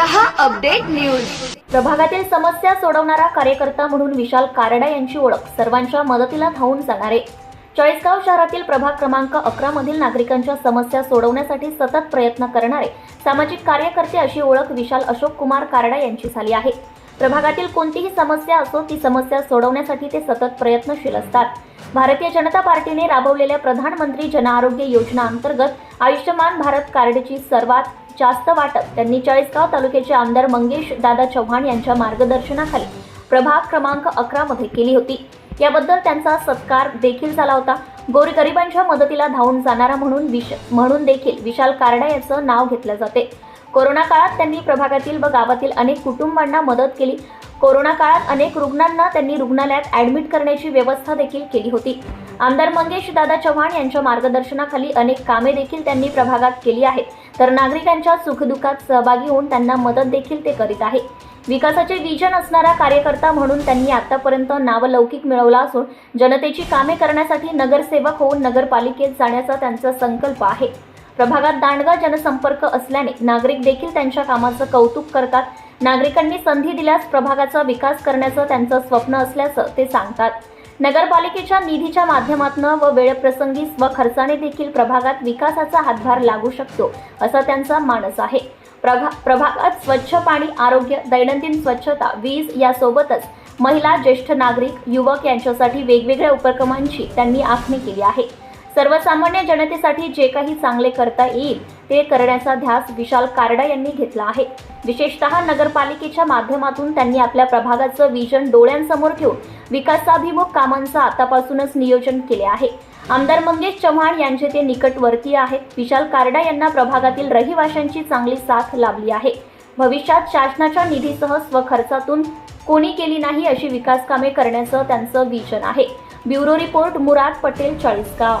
हा update news. प्रभागातील समस्या सोडवणारा कार्यकर्ता म्हणून विशाल कारडा यांची ओळख सर्वांच्या मदतीला धावून जाणारे. चाळीसगाव शहरातील प्रभाग क्रमांक अकरा मधील नागरिकांच्या समस्या सोडवण्यासाठी सतत प्रयत्न करणारे सामाजिक कार्यकर्ते अशी ओळख विशाल अशोक कुमार कारडा यांची झाली आहे. प्रभागातील कोणतीही समस्या असो ती समस्या सोडवण्यासाठी ते सतत प्रयत्नशील असतात. भारतीय जनता पार्टीने राबवलेल्या प्रधानमंत्री जनआरोग्य योजना अंतर्गत आयुष्यमान भारत कार्डची सर्वात जास्त वाटप त्यांनी चाळीसगाव तालुक्याचे आमदार मंगेश दादा चव्हाण यांच्या मार्गदर्शनाखाली प्रभाग क्रमांक अकरा मध्ये केली होती. याबद्दल त्यांचा सत्कार देखील झाला होता. गोरगरिबांच्या मदतीला धावून जाणारा म्हणून विश म्हणून देखील विशाल कारडा याचं नाव घेतलं जाते. कोरोना काळात त्यांनी प्रभागातील व गावातील अनेक कुटुंबांना मदत केली. कोरोना काळात अनेक रुग्णांना त्यांनी रुग्णालयात ऍडमिट करण्याची व्यवस्था देखील केली होती. आमदार मंगेश दादा चव्हाण यांच्या मार्गदर्शनाखाली अनेक कामे देखील त्यांनी प्रभागात केली आहेत. तर नागरिकांच्या सुखदुःखात सहभागी होऊन त्यांना मदत देखील ते करीत आहे. विकासाचे विजन असणारा कार्यकर्ता म्हणून त्यांनी आतापर्यंत नावलौकिक मिळवला असून जनतेची कामे करण्यासाठी नगरसेवक होऊन नगरपालिकेत जाण्याचा त्यांचा संकल्प आहे. प्रभागात दांडगा जनसंपर्क असल्याने नागरिक देखील त्यांच्या कामाचं कौतुक करतात. नागरिकांनी संधी दिल्यास प्रभागाचा विकास करण्याचं त्यांचं स्वप्न असल्याचं ते सांगतात. नगरपालिकेच्या निधीच्या माध्यमातून व वेळप्रसंगी स्वखर्चाने देखील प्रभागात विकासाचा हातभार लागू शकतो असा त्यांचा मानस आहे. प्रभा प्रभागात स्वच्छ पाणी आरोग्य दैनंदिन स्वच्छता वीज यासोबतच महिला ज्येष्ठ नागरिक युवक यांच्यासाठी वेगवेगळ्या उपक्रमांची त्यांनी आखणी केली आहे. सर्वसामान्य जनतेसाठी जे काही चांगले करता येईल ते करण्याचा ध्यास विशाल कारडा यांनी घेतला आहे. विशेषतः नगरपालिकेच्या माध्यमातून त्यांनी आपल्या प्रभागाचं विजन डोळ्यांसमोर ठेवून विकासाभिमुख कामांचं आतापासूनच नियोजन केले आहे. आमदार मंगेश चव्हाण यांचे ते निकटवर्तीय आहेत विशाल कारडा यांना प्रभागातील रहिवाशांची चांगली साथ लाभली आहे. भविष्यात शासनाच्या निधीसह स्वखर्चातून कोणी केली नाही अशी विकास कामे करण्याचं त्यांचं विजन आहे. Bureau report Murad Patel Chalisgaon.